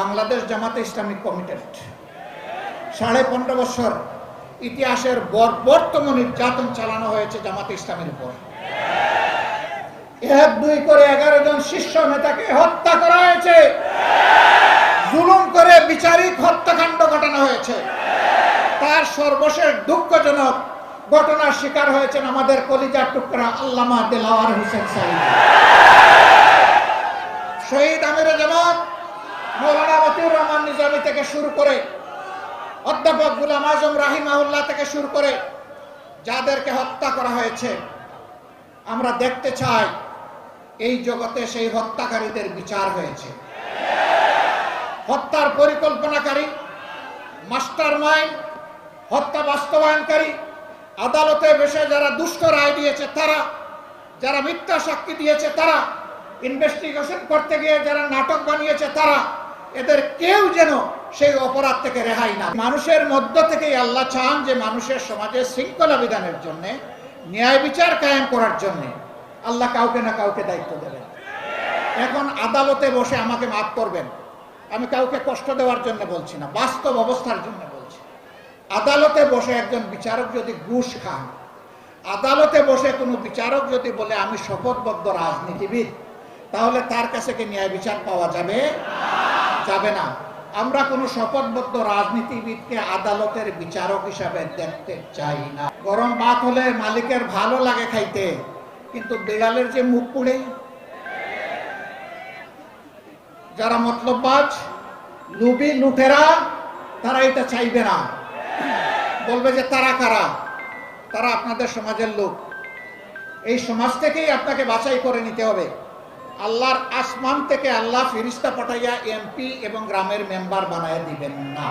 বাংলাদেশ জামাতে Islamic committed. সাড়ে পনেরো বছর ইতিহাসের বর্বরতম নির্যাতন চালানো হয়েছে জামাতে ইসলামের উপর। এক, দুই করে এগারো জন শীর্ষ নেতাকে হত্যা করা হয়েছে। জুলুম করে বিচারিক হত্যাকাণ্ড ঘটানো হয়েছে। তার সর্বশেষ দুঃখজনক ঘটনার শিকার হয়েছেন আমাদের কলিজার টুকরা আল্লামা দেলাওয়ার হোসেন সাইদ। থেকে শুরু করে অধ্যাপক গুলাম আজম রাহিমাহুল্লাহ থেকে শুরু করে যাদেরকে হত্যা করা হয়েছে, আমরা দেখতে চাই এই জগতে সেই হত্যাকারীদের বিচার হয়েছে। হত্যার পরিকল্পনাকারী মাস্টার মাইন্ড হত্যা বাস্তবায়নকারী, আদালতে বসে যারা দুষ্ট রায় দিয়েছে তারা, যারা মিথ্যা সাক্ষী দিয়েছে তারা ইনভেস্টিগেশন করতে গিয়ে যারা নাটক বানিয়েছে তারা, এদের কেউ যেন সেই অপরাধ থেকে রেহাই না। মানুষের মধ্য থেকেই আল্লাহ চান যে মানুষের সমাজে শৃঙ্খলা বিধানের জন্য, ন্যায় বিচার কায়েম করার জন্য আল্লাহ কাউকে না কাউকে দায়িত্ব দেবেন। এখন আদালতে বসে আমাকে মাফ করবেন। আমি কাউকে কষ্ট দেওয়ার জন্য বলছি না, বাস্তব অবস্থার জন্য বলছি। আদালতে বসে একজন বিচারক যদি ঘুষ খান, আদালতে বসে কোনো বিচারক যদি বলে, আমি শপথবদ্ধ রাজনীতিবিদ, তাহলে তার কাছে কি ন্যায় বিচার পাওয়া যাবে? যাবে না। আমরা কোনো শপথবদ্ধ রাজনীতিবিদকে আদালতের বিচারক হিসাবে দেখতে চাই না। গরম ভাত হলে মালিকের ভালো লাগে খাইতে, কিন্তু বিড়ালের যে মুখ পুড়ে। যারা মতলববাজ, লুবি, লুটেরা, তারা এটা চাইবে না। বলবে যে তারা কারা? তারা আপনাদের সমাজের লোক। এই সমাজ থেকেই আপনাকে বাছাই করে নিতে হবে। আল্লাহর আসমান থেকে আল্লাহ ফিরিস্তা পাঠাইয়া এমপি এবং গ্রামের মেম্বার বানায় দিবেন না।